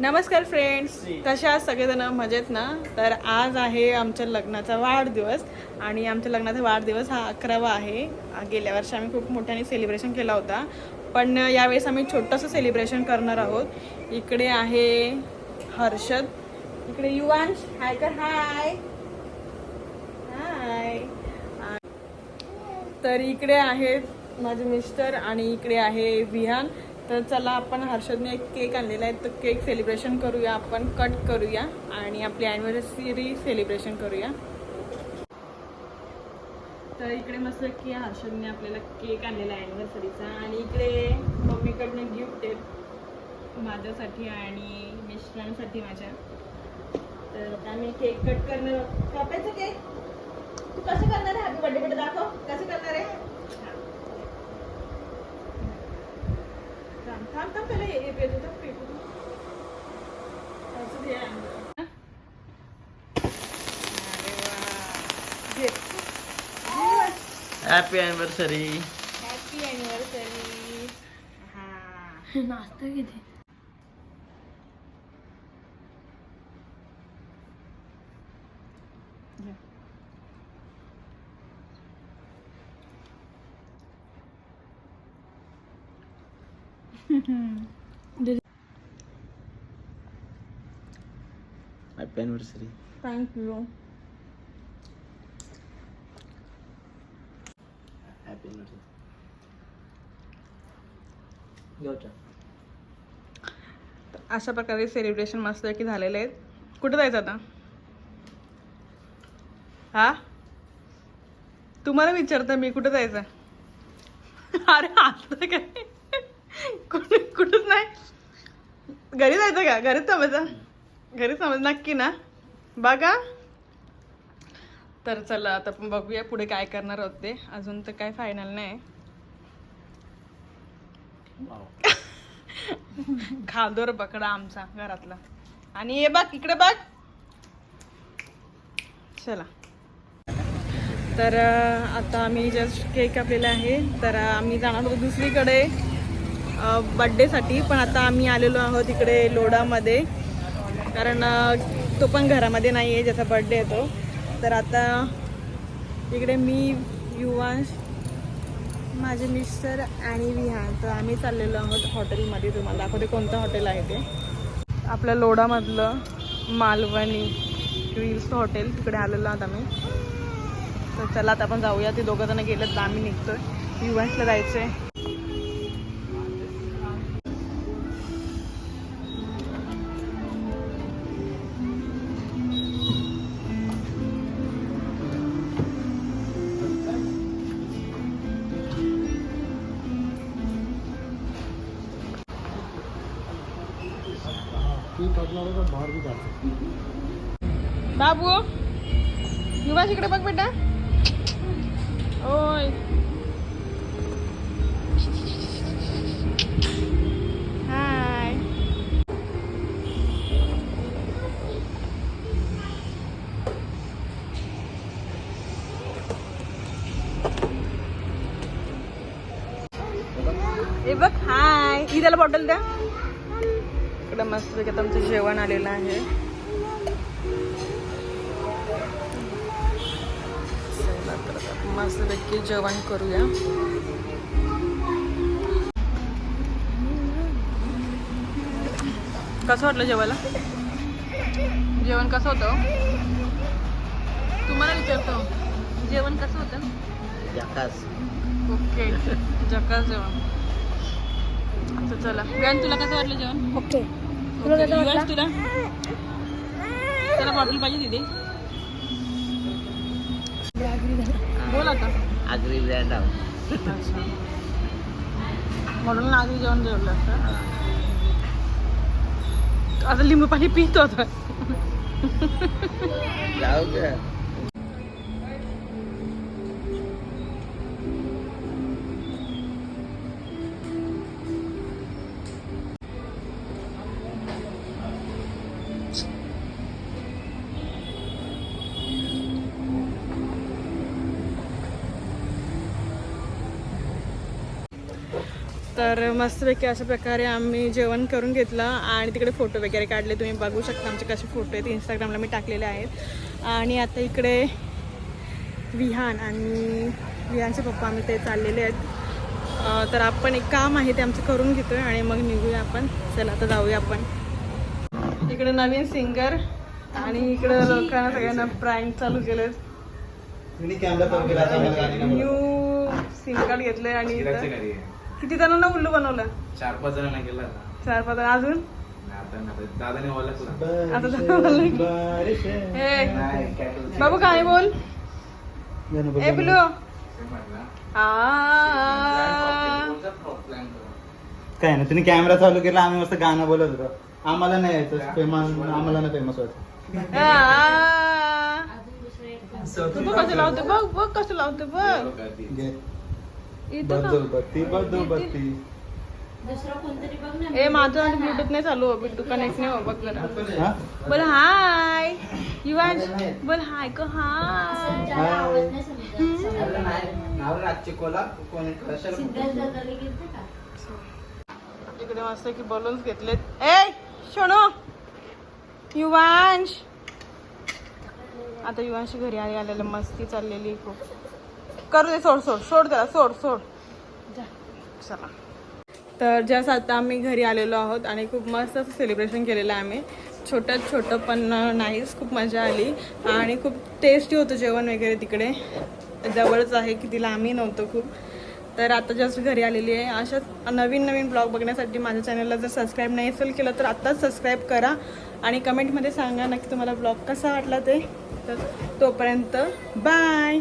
नमस्कार फ्रेंड्स कशा सगळेजण? मजेत ना? तर आज आहे आमच्या लग्नाचा वाढदिवस आणि आमच्या लग्नाचा वाढदिवस हा अकरावा आहे. गेल्या वर्षी आम्ही खूप मोठ्याने सेलिब्रेशन केला होता. पण यावेळेस आम्ही छोटंसं सेलिब्रेशन करणार आहोत. इकडे आहे हर्षद. इकडे युवांश. हाय कर हाय हाय तर इकडे आहेत माझे मिस्टर आणि इकडे आहे विहान. तर चला आपण हर्षदने एक केक आणलेला आहे. तर केक सेलिब्रेशन करूया आपण कट करूया आणि आपली ॲनिव्हर्सरी सेलिब्रेशन करूया. तर इकडे मस्त की हर्षदने आपल्याला केक आणलेला आहे ॲनिव्हर्सरीचा आणि इकडे मम्मीकडनं गिफ्ट आहे माझ्यासाठी आणि मिस्टरांसाठी माझ्या. तर आता आम्ही केक कट करणार कापायचं केक? तू कसं करणार आहे? हॅपी बर्थडे बर्थडे दाखव. कसं करणार आहे थांब थांब थांब त्याला हे हे पेटू तर पेटू असं दे अंदर. अरे वा. घे. हॅपी अॅनिव्हर्सरी हॅपी अॅनिव्हर्सरी हा. नाश्ता किती happy anniversary thank you happy anniversary अशा प्रकारे सेलिब्रेशन मस्तपैकी झालेले आहेत. कुठं जायचं आता? हा? तुम्हाला विचारतं मी कुठं जायचं? अरे असं काय? कुठंच नाही. घरी जायचं का? घरीच समजा घरी समज नक्की ना? बघा. तर चला आता आपण बघूया पुढे काय करणार आहोत ते. अजून तर काय फायनल नाही. खादोर बकडा आमचा घरातला. आणि हे बघ इकडे बघ. चला. तर आता आम्ही जस्ट केक कापलेला आहे. तर आम्ही जाणार आहोत दुसरीकडे. बड्डेसाठी पण आता आम्ही आलेलो आहोत इकडे लोडामध्ये. कारण तो पण घरामध्ये नाही आहे ज्याचा बड्डे येतो तर आता इकडे मी युवांश माझे मिस्टर आणि विहान. तर आम्ही चाललेलो आहोत हॉटेलमध्ये. तुम्हाला दाखवते कोणतं हॉटेल आहे ते. आपल्या लोडामधलं मालवणी रिल्स हॉटेल. तिकडे आलेलो आहोत आम्ही. तर चला आता आपण जाऊया. ते दोघं जण गेलेत तर आम्ही निघतोय. युवांशला जायचं आहे बाबू युवांश इकडे बघ बेटा. ओय. हाय. हे बघ हाय. ही बॉटल द्या. इकडं मस्त आता आमचं जेवण आलेलं आहे. चला तर आता मस्तपैकी जेवण करूया. कसं वाटलं जेवायला? जेवण कसं होतं? तुम्हाला विचारतो. जेवण कसं होतं? जकास. ओके. जकास जेवण. आता चला. तुला कसं वाटलं जेवण? ओके. तुला त्याला बॉटल पाहिजे तिथे बोल आता. आगरी ब्रँड म्हणून आधी जेवण जेवलं असतं. आता लिंबू पाणी पितो आता. जाऊ तर मस्तपैकी अशा प्रकारे आम्ही जेवण करून घेतलं आणि तिकडे फोटो वगैरे काढले. तुम्ही बघू शकता आमचे कसे फोटो आहेत. इंस्टाग्रामला मी टाकलेले आहेत. आणि आता इकडे विहान आणि विहानचे पप्पा आम्ही ते चाललेले आहेत. तर आपण एक काम आहे ते आमचं करून घेतोय आणि मग निघूया आपण. चला आता जाऊया आपण. इकडे नवीन सिंगर आणि इकडे लोकांना सगळ्यांना प्रँक चालू केलेत न्यू सिम कार्ड घेतलंय आणि किती जणांना उल्लू बनवलं? चार पाच जणांना गेला चार पाच जण. अजून? आता नाही, दादाने आता दादा ए बाबू काय बोल? ए आ. काय ना तिने कॅमेरा चालू केला आम्ही मस्त गाणं बोलत होतो. आम्हाला नाही यायचं फेमस आम्हाला नाही फेमस व्हायचं आ. तू बघ कसं लावतो? बघ बघ कसं लावतो बघ. घे. बद्दल बत्ती बद्दल बत्ती ए माझं ब्लूटूथ नाही चालू हो बिट्टू कनेक्ट नाही हो बघ जरा. हा? बोल हाय. युवांश बोल हाय. को हाय. इकडे मस्त की बलून्स घेतलेत. ए शोनो. युवांश. आता युवांश घरी आली आलेलं मस्ती चाललेली खूप. करू दे सोड सोड सोड त्याला सोड सोड. चला. तर जस्ट आता आम्ही घरी आलेलो आहोत आणि खूप मस्त असं सेलिब्रेशन केलेलं आहे आम्ही. छोटं छोटं पण नाहीच खूप मजा आली. आणि खूप टेस्टी होतं जेवण वगैरे तिकडे. जवळच आहे की तिला आम्ही नव्हतं खूप. तर आता जस्ट घरी आलेली आहे. अशाच नवीन नवीन ब्लॉग बघण्यासाठी माझ्या चॅनलला जर सबस्क्राईब नाही असेल केलं तर आत्ताच सबस्क्राईब करा. आणि कमेंटमध्ये सांगा नक्की तुम्हाला ब्लॉग कसा वाटला ते. तर तोपर्यंत बाय